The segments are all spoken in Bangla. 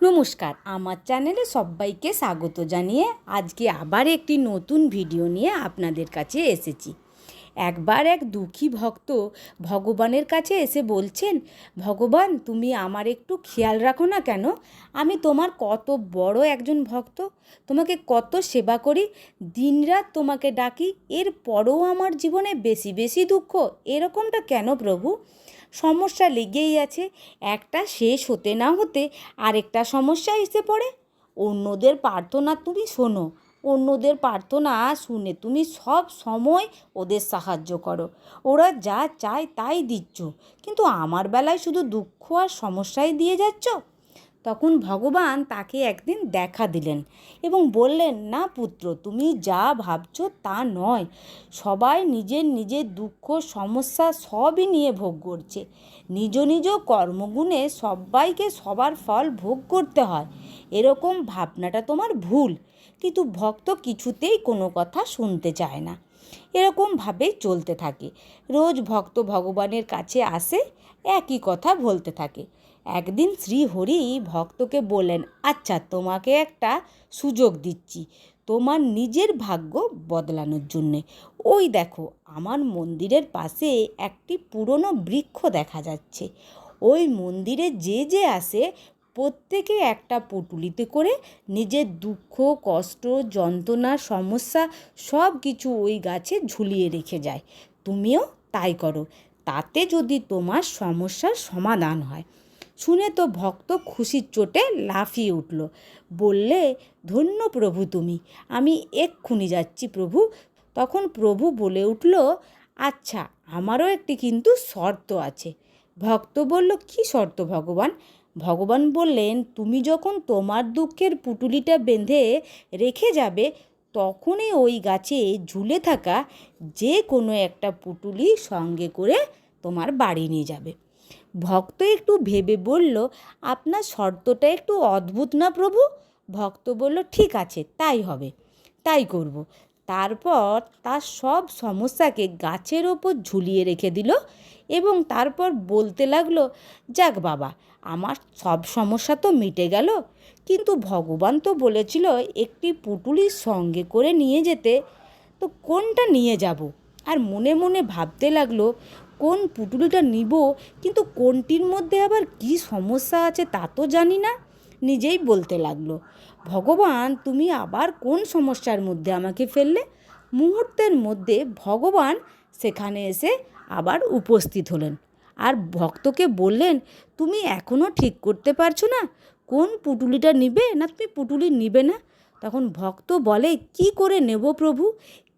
নমস্কার, আমার চ্যানেলে সবাইকে স্বাগত জানিয়ে আজকে আবার একটি নতুন ভিডিও নিয়ে আপনাদের কাছে এসেছি। একবার এক দুঃখী ভক্ত ভগবানের কাছে এসে বলছেন, ভগবান, তুমি আমার একটু খেয়াল রাখো না কেন? আমি তোমার কত বড় একজন ভক্ত। তোমাকে কত সেবা করি। দিনরাত তোমাকে ডাকি। এর পরেও আমার জীবনে বেশি বেশি দুঃখ। এরকমটা কেন প্রভু? সমস্যা লেগেই আছে। একটা শেষ হতে না হতে আরেকটা সমস্যা এসে পড়ে। অন্যদের প্রার্থনা তুমি শোনো। অন্যদের প্রার্থনা শুনে তুমি সব সময় ওদের সাহায্য করো। ওরা যা চায় তাই দিচ্ছ। কিন্তু আমার বেলায় শুধু দুঃখ আর সমস্যাই দিয়ে যাচ্ছ? তখন ভগবান তাকে একদিন দেখা দিলেন এবং বললেন, না পুত্র, তুমি যা ভাবছ তা নয়। সবাই নিজের নিজের দুঃখ, সমস্যা সবই নিয়ে ভোগ করছে। নিজ নিজ কর্মগুণে সবাইকে সবার ফল ভোগ করতে হয়। এরকম ভাবনাটা তোমার ভুল। কিন্তু ভক্ত কিছুতেই কোনো কথা শুনতে চায় না। এরকমভাবেই চলতে থাকে। রোজ ভক্ত ভগবানের কাছে আসে, একই কথা বলতে থাকে। একদিন শ্রীহরি ভক্তকে বললেন আচ্ছা তোমাকে একটা সুযোগ দিচ্ছি। তোমার নিজের ভাগ্য বদলানোর জন্যে। ওই দেখো, আমার মন্দিরের পাশে একটি পুরনো বৃক্ষ দেখা যাচ্ছে। ওই মন্দিরে যে যে আসে, প্রত্যেকে একটা পুটুলিতে করে নিজের দুঃখ, কষ্ট, যন্ত্রণা, সমস্যা সব কিছু ওই গাছে ঝুলিয়ে রেখে যায়। তুমিও তাই করো। তাতে যদি তোমার সমস্যার সমাধান হয়। শুনে তো ভক্ত খুশির চোটে লাফিয়ে উঠল। বললে, ধন্য প্রভু তুমি, আমি এক্ষুনি যাচ্ছি প্রভু। তখন প্রভু বলে উঠল আচ্ছা আমারও একটি কিন্তু শর্ত আছে। ভক্ত বলল, কি শর্ত ভগবান? ভগবান বললেন, তুমি যখন তোমার দুঃখের পুটুলিটা বেঁধে রেখে যাবে, তখনই ওই গাছে ঝুলে থাকা যে কোনো একটা পুটুলি সঙ্গে করে তোমার বাড়ি নিয়ে যাবে। ভক্ত একটু ভেবে বলল, আপনার শর্তটা একটু অদ্ভুত না প্রভু? ভক্ত বলল, ঠিক আছে, তাই হবে, তাই করব। তারপর তার সব সমস্যাকে গাছের ওপর ঝুলিয়ে রেখে দিল এবং তারপর বলতে লাগল, যাক বাবা, আমার সব সমস্যা তো মিটে গেল, কিন্তু ভগবান তো বলেছিল একটি পুটুলির সঙ্গে করে নিয়ে যেতে, তো কোনটা নিয়ে যাব? আর মনে মনে ভাবতে লাগল কোন পুটুলিটা নিব, কিন্তু কোনটির মধ্যে আবার কি সমস্যা আছে তা তো জানি না, নিজেই বলতে লাগল। ভগবান, তুমি আবার কোন সমস্যার মধ্যে আমাকে ফেললে? মুহূর্তের মধ্যে ভগবান সেখানে এসে আবার উপস্থিত হলেন। আর ভক্তকে বললেন, তুমি এখনও ঠিক করতে পারছ না? কোন পুটুলিটা নিবে? না, তুমি পুটুলি নিবে না? তখন ভক্ত বলে, কি করে নেব প্রভু?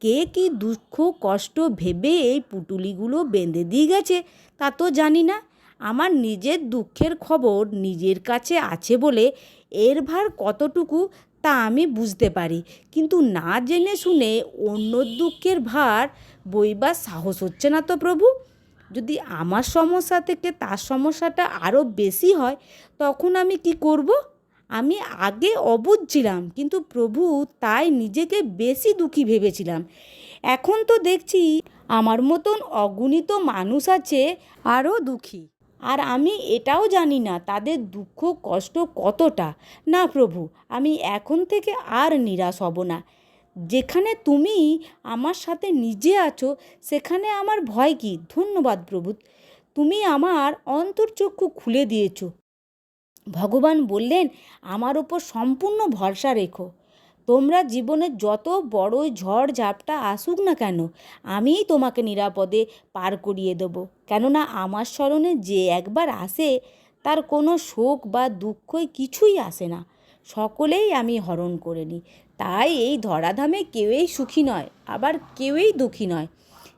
কে কি দুঃখ, কষ্ট ভেবে এই পুটুলিগুলো বেঁধে দিয়ে গেছে, তা তো জানি না। আমার নিজের দুঃখের খবর নিজের কাছে আছে বলে এর ভার কতটুকু তা আমি বুঝতে পারি, কিন্তু না জেনে শুনে অন্য দুঃখের ভার বইবার সাহস হচ্ছে না তো প্রভু। যদি আমার সমস্যা থেকে তার সমস্যাটা আরও বেশি হয়, তখন আমি কি করব? আমি আগে অবুঝ ছিলাম, কিন্তু প্রভু তাই নিজেকে বেশি দুঃখী ভেবেছিলাম। এখন তো দেখছি আমার মতন অগণিত মানুষ আছে আরও দুঃখী। আর আমি এটাও জানি না তাদের দুঃখ কষ্ট কতটা। না প্রভু, আমি এখন থেকে আর নিরাশ হব না। যেখানে তুমি আমার সাথে নিজে আছো, সেখানে আমার ভয় কি? ধন্যবাদ প্রভু। তুমি আমার অন্তর্চক্ষু খুলে দিয়েছ। ভগবান বললেন, আমার ওপর সম্পূর্ণ ভরসা রেখো। তোমরা জীবনে যত বড়ই ঝড় ঝাপটা আসুক না কেন, আমিই তোমাকে নিরাপদে পার করিয়ে দেবো। কেননা আমার স্মরণে যে একবার আসে, তার কোনো শোক বা দুঃখই কিছুই আসে না। সকলেই আমি হরণ করে নিই। তাই এই ধরাধামে কেউই সুখী নয়, আবার কেউই দুঃখী নয়।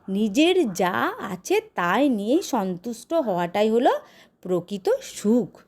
নিজের যা আছে তাই নিয়েই সন্তুষ্ট হওয়াটাই হলো প্রকৃত সুখ।